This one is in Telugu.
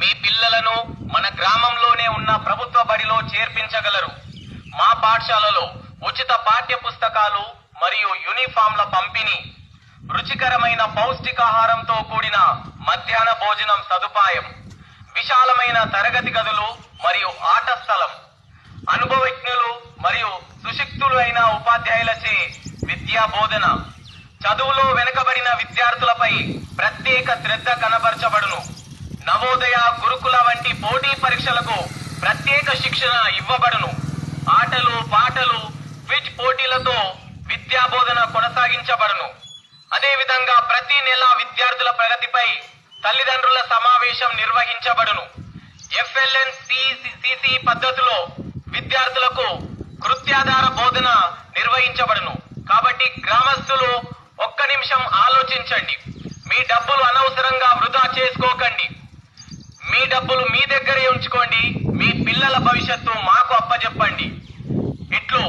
మీ పిల్లలను మన గ్రామంలోనే ఉన్న ప్రభుత్వ బడిలో చేర్పించగలరు. మా పాఠశాలలో ఉచిత పాఠ్య పుస్తకాలు మరియు యూనిఫామ్ల పంపిణీ రుచికరమైన పౌష్టికాహారంతో కూడిన మధ్యాహ్న భోజనం సదుపాయం విశాలమైన తరగతి గదులు మరియు ఆట స్థలం అనుభవజ్ఞులు మరియు సుశిక్తులైన అయిన ఉపాధ్యాయులచే విద్యా బోధన చదువులో వెనుకబడిన విద్యార్థులపై ప్రత్యేక శ్రద్ధ కనబ పరీక్షలకు ప్రత్యేక శిక్షణ ఇవ్వబడును. ఆటలు పాటలు క్విజ్ పోటీలతో విద్యా బోధన కొనసాగించబడును. అదేవిధంగా ప్రతి నెల విద్యార్థుల ప్రగతిపై తల్లిదండ్రుల సమావేశం నిర్వహించబడును. ఎఫ్ఎల్ఎన్ సిసి పద్ధతిలో విద్యార్థులకు కృత్యాధార బోధన నిర్వహించబడును. కాబట్టి గ్రామస్తులు ఒక్క నిమిషం ఆలోచించండి. మీ డబ్బులు అనవసరంగా వృధా చేసుకోకండి. దగ్గరే మీ పిల్లల భవిష్యత్తు మాకు అప్పచెప్పండి ఇట్లు